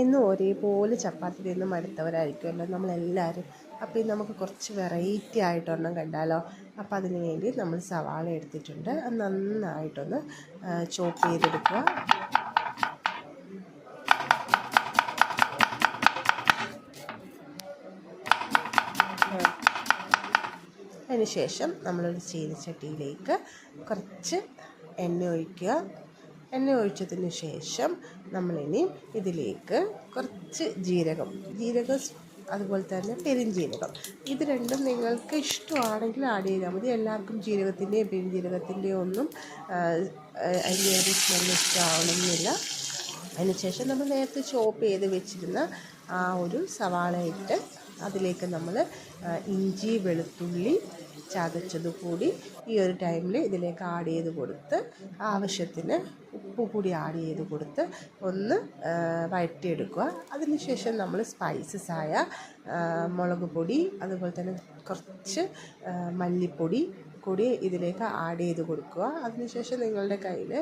എന്നും ഒരേപോലെ ചപ്പാത്തി തിന്ന് മടുത്തവരായിരിക്കുമല്ലോ നമ്മളെല്ലാവരും. അപ്പോൾ ഇത് നമുക്ക് കുറച്ച് വെറൈറ്റി ആയിട്ടൊരെണ്ണം കണ്ടാലോ? അപ്പോൾ അതിന് വേണ്ടി നമ്മൾ സവാള എടുത്തിട്ടുണ്ട്. അത് നന്നായിട്ടൊന്ന് ചോപ്പ് ചെയ്തെടുക്കുക. അതിനുശേഷം നമ്മളൊരു ചീനച്ചട്ടിയിലേക്ക് കുറച്ച് എണ്ണ ഒഴിക്കുക. എണ്ണ ഒഴിച്ചതിന് ശേഷം നമ്മളിനി ഇതിലേക്ക് കുറച്ച് ജീരകം ജീരകം അതുപോലെ തന്നെ പെരിഞ്ജീരകം ഇത് രണ്ടും നിങ്ങൾക്ക് ഇഷ്ടമാണെങ്കിൽ ആഡ് ചെയ്താൽ മതി. എല്ലാവർക്കും ജീരകത്തിന്റെയും പെരിഞ്ജീരകത്തിന്റെയും ഒന്നും അതിന്റെ ഒരു സ്മെൽ ഇഷ്ടമാവണമെന്നില്ല അതിനുശേഷം നമ്മൾ നേരത്തെ ചോപ്പ് ചെയ്ത് വെച്ചിരുന്ന ആ ഒരു സവാള ഇട്ട് അതിലേക്ക് നമ്മൾ ഇഞ്ചി വെളുത്തുള്ളി ചതച്ചത് കൂടി ഈ ഒരു ടൈമിൽ ഇതിലേക്ക് ആഡ് ചെയ്ത് കൊടുത്ത് ആവശ്യത്തിന് ഉപ്പ് കൂടി ആഡ് ചെയ്ത് കൊടുത്ത് ഒന്ന് വഴറ്റിയെടുക്കുക. അതിനുശേഷം നമ്മൾ സ്പൈസസ് ആയ മുളക് പൊടി അതുപോലെ തന്നെ കുറച്ച് മല്ലിപ്പൊടി കൂടി ഇതിലേക്ക് ആഡ് ചെയ്ത് കൊടുക്കുക. അതിനുശേഷം നിങ്ങളുടെ കയ്യിൽ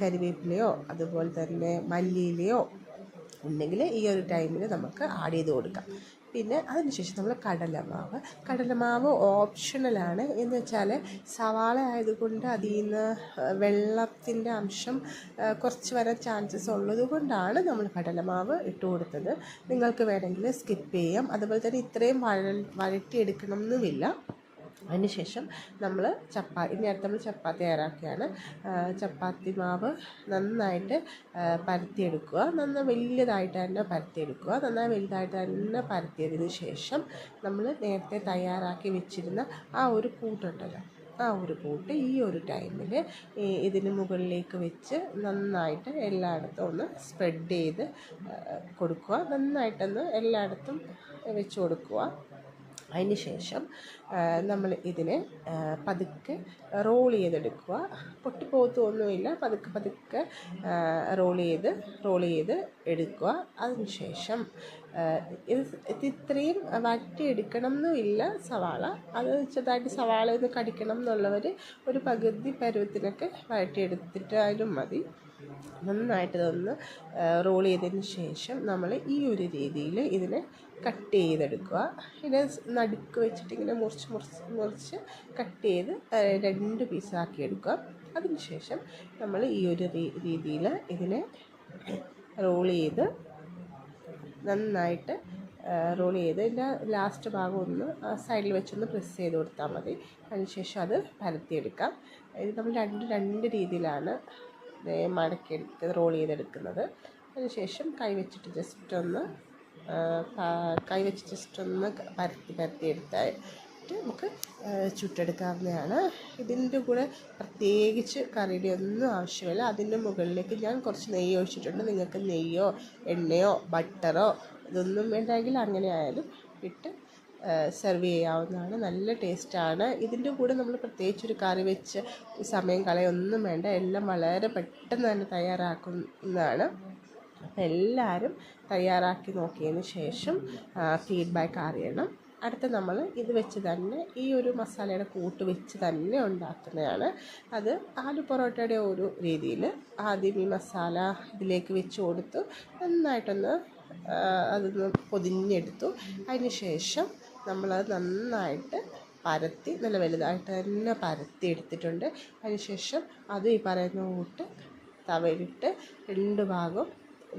കരിവേപ്പിലയോ അതുപോലെ തന്നെ മല്ലിയിലയോ ഉണ്ടെങ്കിൽ ഈ ഒരു ടൈമിൽ നമുക്ക് ആഡ് ചെയ്ത് കൊടുക്കാം. പിന്നെ അതിനുശേഷം നമ്മൾ കടലമാവ്. കടലമാവ് ഓപ്ഷണലാണ് എന്ന് വെച്ചാൽ സവാള ആയതുകൊണ്ട് അതിൽ നിന്ന് വെള്ളത്തിന്റെ അംശം കുറച്ച് വരാൻ ചാൻസസ് ഉള്ളതുകൊണ്ടാണ് നമ്മൾ കടലമാവ് ഇട്ട് കൊടുത്തത്. നിങ്ങൾക്ക് വേണമെങ്കിൽ സ്കിപ്പ് ചെയ്യാം. അതുപോലെ തന്നെ ഇത്രയും വഴ വഴറ്റിയെടുക്കണം എന്നുമില്ല അതിനുശേഷം നമ്മൾ ചപ്പാത്തി നേരത്തെ നമ്മൾ ചപ്പാത്തി തയ്യാറാക്കുകയാണ് ചപ്പാത്തി മാവ് നന്നായിട്ട് പരത്തിയെടുക്കുക. നന്നായി വലിയതായിട്ട് തന്നെ പരത്തിയെടുക്കുക. നന്നായി വലുതായിട്ട് തന്നെ പരത്തിയതിന് ശേഷം നമ്മൾ നേരത്തെ തയ്യാറാക്കി വെച്ചിരുന്ന ആ ഒരു കൂട്ടുണ്ടല്ലോ ആ ഒരു കൂട്ട് ഈ ഒരു ടൈമിൽ ഇതിന് മുകളിലേക്ക് വെച്ച് നന്നായിട്ട് എല്ലായിടത്തും ഒന്ന് സ്പ്രെഡ് ചെയ്ത് കൊടുക്കുക. നന്നായിട്ടൊന്ന് എല്ലായിടത്തും വെച്ച് കൊടുക്കുക. അതിന് ശേഷം നമ്മൾ ഇതിനെ പതുക്കെ റോൾ ചെയ്തെടുക്കുക. പൊട്ടിപ്പോകത്തൊന്നുമില്ല പതുക്കെ പതുക്കെ റോൾ ചെയ്ത് റോൾ ചെയ്ത് എടുക്കുക. അതിന് ശേഷം ഇത് ഇത് ഇത്രയും വറ്റിയെടുക്കണം എന്നുമില്ല സവാള. അത് ചെറുതായിട്ട് സവാള ഒന്ന് കടിക്കണം എന്നുള്ളവർ ഒരു പകുതി പരുവത്തിനൊക്കെ വഴറ്റിയെടുത്തിട്ടായാലും മതി. നന്നായിട്ട് ഇതൊന്ന് റോൾ ചെയ്തതിന് ശേഷം നമ്മൾ ഈ ഒരു രീതിയിൽ ഇതിനെ കട്ട് ചെയ്തെടുക്കുക. ഇതിനെ നടുക്ക് വെച്ചിട്ട് ഇങ്ങനെ മുറിച്ച് മുറിച്ച് മുറിച്ച് കട്ട് ചെയ്ത് രണ്ട് പീസാക്കി എടുക്കുക. അതിനുശേഷം നമ്മൾ ഈ ഒരു രീതിയിൽ ഇതിനെ റോൾ ചെയ്ത് നന്നായിട്ട് റോൾ ചെയ്ത് ഇതിന്റെ ലാസ്റ്റ് ഭാഗം ഒന്ന് സൈഡിൽ വെച്ചൊന്ന് പ്രസ് ചെയ്ത് കൊടുത്താൽ മതി. അതിനുശേഷം അത് പരത്തിയെടുക്കാം. ഇത് നമ്മൾ രണ്ട് രണ്ട് രീതിയിലാണ് മടക്കിയെടുത്ത് റോൾ ചെയ്തെടുക്കുന്നത്. അതിനുശേഷം കൈവച്ചിട്ട് ജസ്റ്റ് ഒന്ന് കൈവച്ച് ജസ്റ്റ് ഒന്ന് പരത്തി പരത്തി എടുത്തിട്ട് നമുക്ക് ചുട്ടെടുക്കാവുന്നതാണ്. ഇതിന്റെ കൂടെ പ്രത്യേകിച്ച് കറിയുടെ ഒന്നും ആവശ്യമില്ല. അതിന്റെ മുകളിലേക്ക് ഞാൻ കുറച്ച് നെയ്യ് ഒഴിച്ചിട്ടുണ്ട്. നിങ്ങൾക്ക് നെയ്യോ എണ്ണയോ ബട്ടറോ ഇതൊന്നും വേണ്ടെങ്കിൽ അങ്ങനെ ആയാലും ഇട്ട് സെർവ് ചെയ്യാവുന്നതാണ്. നല്ല ടേസ്റ്റാണ് ഇതിന്റെ കൂടെ നമ്മൾ പ്രത്യേകിച്ച് ഒരു കറി വെച്ച് സമയം കളയൊന്നും വേണ്ട. എല്ലാം വളരെ പെട്ടെന്ന് തന്നെ തയ്യാറാക്കുന്നതാണ്. അപ്പം എല്ലാവരും തയ്യാറാക്കി നോക്കിയതിന് ശേഷം ഫീഡ്ബാക്ക് അറിയണം. അടുത്ത നമ്മൾ ഇത് വെച്ച് തന്നെ ഈ ഒരു മസാലയുടെ കൂട്ട് വെച്ച് തന്നെ ഉണ്ടാക്കുന്നതാണ്. അത് ആലു പൊറോട്ടയുടെ ഒരു രീതിയിൽ ആദ്യം ഈ മസാല ഇതിലേക്ക് വെച്ച് കൊടുത്തു. നന്നായിട്ടൊന്ന് അതൊന്ന് പൊതിഞ്ഞെടുത്തു. അതിന് ശേഷം നമ്മളത് നന്നായിട്ട് പരത്തി നല്ല വലുതായിട്ട് തന്നെ പരത്തി എടുത്തിട്ടുണ്ട്. അതിനുശേഷം അത് ഈ പറയുന്ന കൂട്ട് തവയിലിട്ട് രണ്ട് ഭാഗം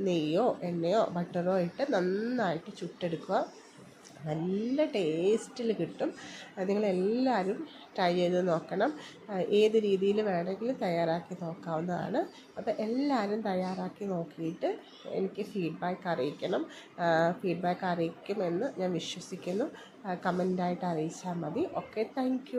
നെയ്യോ എണ്ണയോ ബട്ടറോ ഇട്ട് നന്നായിട്ട് ചുട്ടെടുക്കുക. നല്ല ടേസ്റ്റിൽ കിട്ടും. നിങ്ങളെല്ലാവരും ട്രൈ ചെയ്ത് നോക്കണം. ഏത് രീതിയിൽ വേണമെങ്കിലും തയ്യാറാക്കി നോക്കാവുന്നതാണ്. അപ്പോൾ എല്ലാവരും തയ്യാറാക്കി നോക്കിയിട്ട് എനിക്ക് ഫീഡ്ബാക്ക് അറിയിക്കണം. ഫീഡ്ബാക്ക് അറിയിക്കുമെന്ന് ഞാൻ വിശ്വസിക്കുന്നു. കമന്റായിട്ട് അറിയിച്ചാൽ മതി. Okay thank